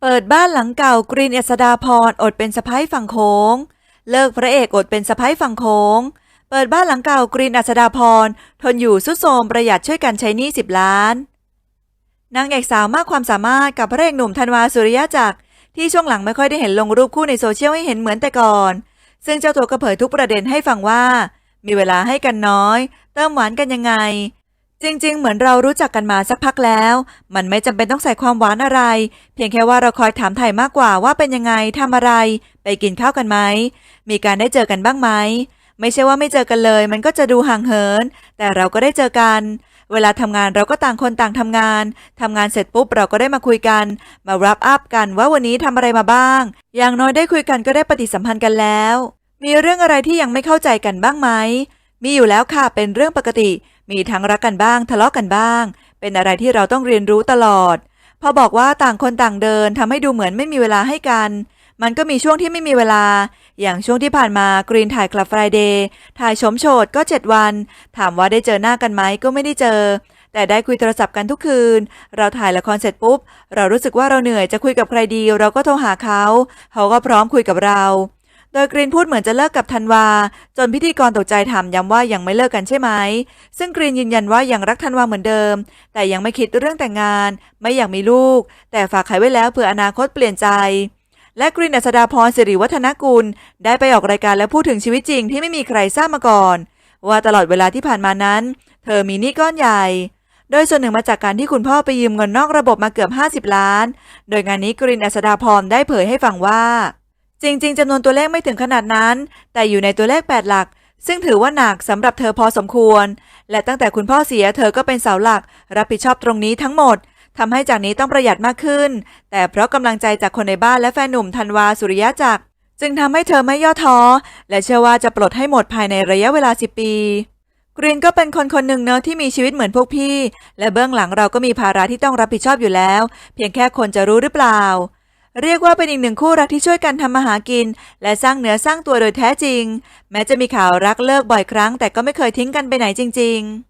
เปิดบ้านหลังเก่ากรีนเอษดาพรอดเป็นสะพ้ายฝั่งโค้งเลิกพระเอกอดเป็นสะพ้ายฝั่งโค้งเปิดบ้านหลังเก่ากรีนอัศดาพรทนอยู่สุดโทมประหยัดช่วยกันใช้หนี้สิบล้าน นางเอกสาวมากความสามารถกับพระเอกหนุ่มธันวาสุริยะจักรที่ช่วงหลังไม่ค่อยได้เห็นลงรูปคู่ในโซเชียลให้เห็นเหมือนแต่ก่อน ซึ่งเจ้าตัวก็เผยทุกประเด็นให้ฟังว่า มีเวลาให้กันน้อย เติมหวานกันยังไง จริงๆ เหมือนเรารู้จักกันมาสักพักแล้ว มันไม่จำเป็นต้องใส่ความหวานอะไร เพียงแค่ว่าเราคอยถามไถ่มากกว่าว่าเป็นยังไงทำอะไร ไปกินข้าวกันไหม มีการได้เจอกันบ้างไหม ไม่ใช่ว่าไม่เจอกันเลย มันก็จะดูห่างเหิน แต่เราก็ได้เจอกัน เวลาทำงานเราก็ต่างคนต่างทำงานทำงานเสร็จปุ๊บเราก็ได้มาคุยกัน มารับอัพกันว่าวันนี้ทำอะไรมาบ้าง อย่างน้อยได้คุยกันก็ได้ปฏิสัมพันธ์กันแล้ว มีเรื่องอะไรที่ยังไม่เข้าใจกันบ้างไหม มีอยู่แล้วค่ะ เป็นเรื่องปกติ มีทั้งรักกันบ้างทะเลาะกันบ้าง เป็นอะไรที่เราต้องเรียนรู้ตลอด พอบอกว่าต่างคนต่างเดินทำให้ดูเหมือนไม่มีเวลาให้กัน มันก็มีช่วงที่ไม่มีเวลา อย่างช่วงที่ผ่านมากรีนถ่ายคลับ Friday ถ่ายชมโฉดก็ 7 วัน ถามว่าได้เจอหน้ากันไหมก็ไม่ได้เจอ แต่ได้คุยโทรศัพท์กันทุกคืน เราถ่ายละครเสร็จปุ๊บ เรารู้สึกว่าเราเหนื่อยจะคุยกับใครดี เราก็โทรหาเขา เขาก็พร้อมคุยกับเรา ดยกรีนพูดเหมือนจะเลิกกับธันวา จนพิธีกรตกใจถามย้ำว่ายังไม่เลิกกันใช่ไหม ซึ่งกรีนยืนยันว่ายังรักธันวาเหมือนเดิม แต่ยังไม่คิดเรื่องแต่งงาน ไม่อยากมีลูก แต่ฝากไขไว้แล้วเผื่ออนาคตเปลี่ยนใจ และกรีนอัศดาพรสิริวัฒนกุลได้ไปออกรายการและพูดถึงชีวิตจริงที่ไม่มีใครทราบมาก่อน ว่าตลอดเวลาที่ผ่านมานั้น เธอมีหนี้ก้อนใหญ่ โดยส่วนหนึ่งมาจากการที่คุณพ่อไปยืมเงินนอกระบบมาเกือบ 50 ล้าน โดยงานนี้กรีนอัศดาพรได้เผยให้ฟังว่า จริง ๆจำนวนตัวเลขไม่ถึงขนาดนั้น แต่อยู่ในตัวเลข 8 หลัก ซึ่งถือว่าหนักสำหรับเธอพอสมควร และตั้งแต่คุณพ่อเสียเธอก็เป็นเสาหลัก รับผิดชอบตรงนี้ทั้งหมดทำให้จากนี้ต้องประหยัดมากขึ้น แต่เพราะกำลังใจจากคนในบ้านและแฟนหนุ่มธันวาสุริยะจักรจึงทำให้เธอไม่ย่อท้อ และเชื่อว่าจะปลดให้หมดภายในระยะเวลา 10 ปี กรีนก็เป็นคนคนหนึ่งเนอะที่มีชีวิตเหมือนพวกพี่ และเบื้องหลังเราก็มีภาระที่ต้องรับผิดชอบอยู่แล้ว เพียงแค่คนจะรู้หรือเปล่า เรียกว่าเป็นอีกหนึ่งคู่รักที่ช่วยกันทำมาหากิน และสร้างเนื้อสร้างตัวโดยแท้จริง แม้จะมีข่าวรักเลิกบ่อยครั้ง แต่ก็ไม่เคยทิ้งกันไปไหนจริง ๆ